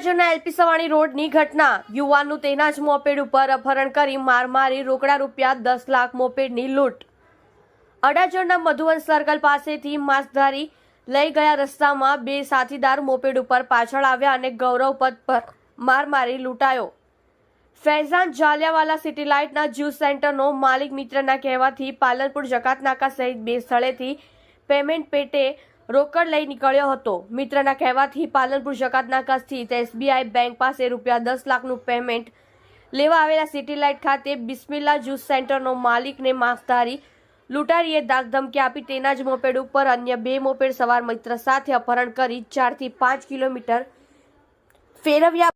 અડાજણના LP Savani રોડની ઘટના. યુવાનનું તેના જ મોપેડ ઉપર અપહરણ કરી માર મારી રોકડા રૂપિયા દસ લાખ મોપેડની લૂંટ. અડાજણના મધુવન સર્કલ પાસેથી માસધારી લઈ ગયા રસ્તામાં બે સાથીદાર મોપેડ ઉપર પાછળ આવ્યા અને ગૌરવ પદ પર માર મારી લૂંટાયો. ફૈઝાન જાલિયાવાલા સિટી લાઇટના જ્યુસ સેન્ટરનો માલિક મિત્રના કહેવાથી પાલનપુર જકાતનાકા સહિત બે સ્થળેથી પેમેન્ટ પેટે રોકડ લઈ નીકળ્યો હતો. મિત્રના કહેવાથી પાલનપુર જકાતનાકા સ્થિત એસબીઆઈ બેંક પાસે રૂપિયા દસ લાખનું પેમેન્ટ લેવા આવેલા સિટી લાઇટ ખાતે બિસ્મિલ્લા જ્યુસ સેન્ટરનો માલિકને માફધારી લૂંટારીએ દાગધમકી આપી તેના જ મોપેડ ઉપર અન્ય બે મોપેડ સવાર મિત્ર સાથે અપહરણ કરી ચારથી પાંચ કિલોમીટર ફેરવ્યા.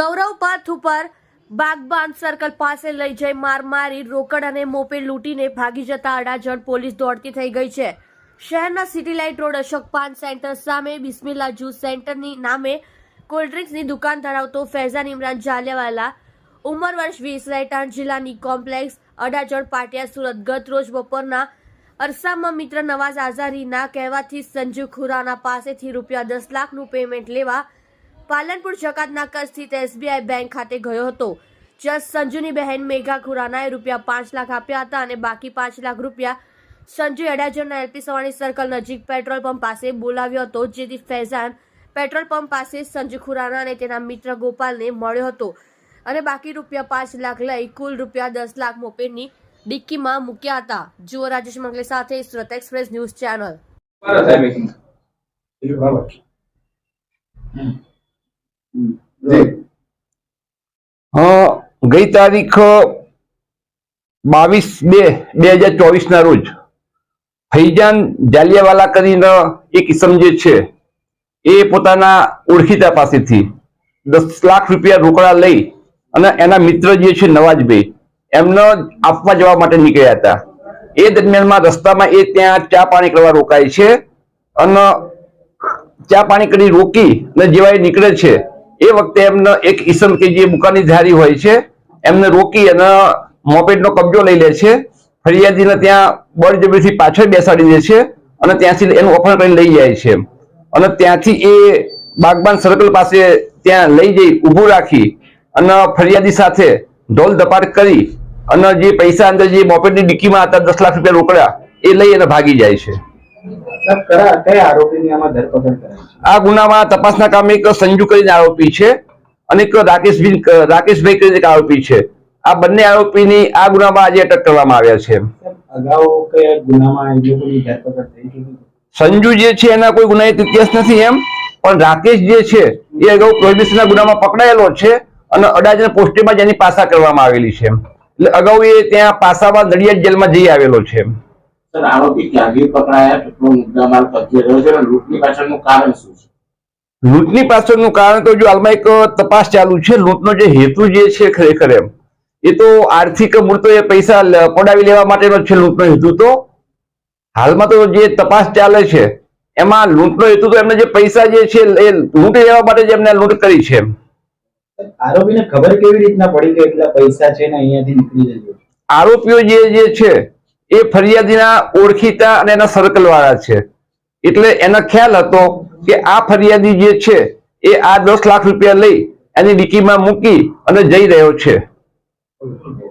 ગૌરવ પાથ ઉપર બાગબાન સર્કલ પાસે લઈ જઈ માર મારી રોકડ અને મોપેડ લૂંટીને ભાગી જતા અડાજણ પોલીસ દોડતી થઈ ગઈ છે. શહેરના city light road Ashok Paan centre સામે બિસ્મિલ્લા જ્યુસ સેન્ટરની નામે કોલ્ડ્રિંક્સની દુકાન ધરાવતો ફૈઝાન ઇમરાન જાલિયાવાલા, ઉંમર વર્ષ વીસ રહેઠાણ જિલ્લાની કોમ્પ્લેક્સ, અડાજણ, પાટિયા, સુરત, ગત રોજ બપોરના અરસામાં મિત્ર નવાઝ આઝારીના કહેવાથી સંજુ ખુરાના પાસેથી રૂપિયા દસ લાખનું પેમેન્ટ લેવા પાલનપુર જકાતનાકા સ્થિત એસબીઆઈ બેંક ખાતે ગયો હતો. જ્યાં સંજુની બહેન મેઘા ખુરાનાએ રૂપિયા પાંચ લાખ આપ્યા હતા અને બાકી પાંચ લાખ રૂપિયા સંજુ અડાજણના એલપી સવાણી સર્કલ નજીક પેટ્રોલ પંપ પાસે બોલાવ્યો હતો, જેથી ફૈઝાન પેટ્રોલ પંપ પાસે સંજુ ખુરાના અને તેના મિત્ર ગોપાલને મળ્યો હતો. અને બાકી રૂપિયા પાંચ લાખ લઈ કુલ રૂપિયા દસ લાખ મોપેની ડિક્કીમાં મૂક્યા હતા. જુઓ રાજેશ મંગલે સાથે સુરત એક્સપ્રેસ ન્યૂઝ ચેનલ. ગઈ તારીખ બાવીસ બે બે હજાર ચોવીસ ના રોજ ફૈજાન જાલિયાવાલા કરીને એક ઇસમ જે છે, એ પોતાના ઓળખીતા પાસેથી દસ લાખ રૂપિયા રોકડા લઈ અને એના મિત્ર જે છે, નવાજભાઈ, એમને આપવા જવા માટે નીકળ્યા હતા. એ દરમિયાનમાં રસ્તામાં એ ત્યાં ચા પાણી કરવા રોકાય છે અને ચા પાણી કરી રોકી અને જેવા એ નીકળે છે. એ વખતે એમને એક ઈસમ કે જે બુકાની ધારી હોય છે, એમને રોકી અને મોપેડનો કબજો લઈ લે છે. ફરિયાદીને ત્યાં બળજબરીથી પાછળ બેસાડી દે છે અને ત્યાંથી એનું અપહરણ કરીને લઈ જાય છે. અને ત્યાંથી એ બાગબાન સર્કલ પાસે ત્યાં લઈ જઈ ઊભું રાખી અને ફરિયાદી સાથે ઢોલ ધપાટ કરી અને જે પૈસા અંદર જે મોપેટની ડિક્કીમાં હતા દસ લાખ રૂપિયા રોકડા એ લઈ અને ભાગી જાય છે? આ ગુનામાં તપાસના કામે એક સંજુ કરીને આરોપી છે અને એક રાકેશભાઈ રાકેશભાઈ કરીને એક આરોપી છે. આ બંને આરોપીની આ ગુનામાં આજે અટક કરવામાં આવ્યા છે. અગાઉ કયા ગુનામાં? સંજુ જે છે એના કોઈ ગુનાહિત ઇતિહાસ નથી એમ પણ રાકેશ જે છે એ અગાઉ પ્રોહિબિશનના ગુનામાં પકડાયેલો છે અને અડાજણ પોસ્ટેમાં જેની પાસા કરવામાં આવેલી છે એટલે અગાઉ એ ત્યાં પાસામાં નડિયાદ જેલમાં જઈ આવેલો છે સર આરોપી ક્યાંથી પકડાયા? કેટલો મુદ્દામાલ કબજે રહ્યો છે અને લૂંટની પાછળનું કારણ છે? લૂંટની પાછળનું કારણ તો જો હાલમાં એક તપાસ ચાલુ છે લૂંટનો જે હેતુ જે છે ખરેખર એમ એ તો આર્થિક મૂળ તો એ પૈસા પડાવી લેવા માટેનો છે લૂંટનો હેતુ તો. હાલમાં તો જે તપાસ ચાલે છે એમાં લૂંટનો હેતુ તો એમને જે પૈસા જે છે એ લૂંટી લેવા માટે જ એમને લૂંટ કરી છે આરોપીને ખબર કેવી રીતના પડી કે એટલા પૈસા છે ને અહીંયાથી નીકળી જજો? આરોપીઓ જે જે છે એ ફરિયાદીના ઓળખીતા અને એના સર્કલ વાળા છે. એટલે એનો ખ્યાલ હતો કે આ ફરિયાદી જે છે એ આ દસ લાખ રૂપિયા લઈ એની ડીકીમાં મૂકી અને જઈ રહ્યો છે. of, of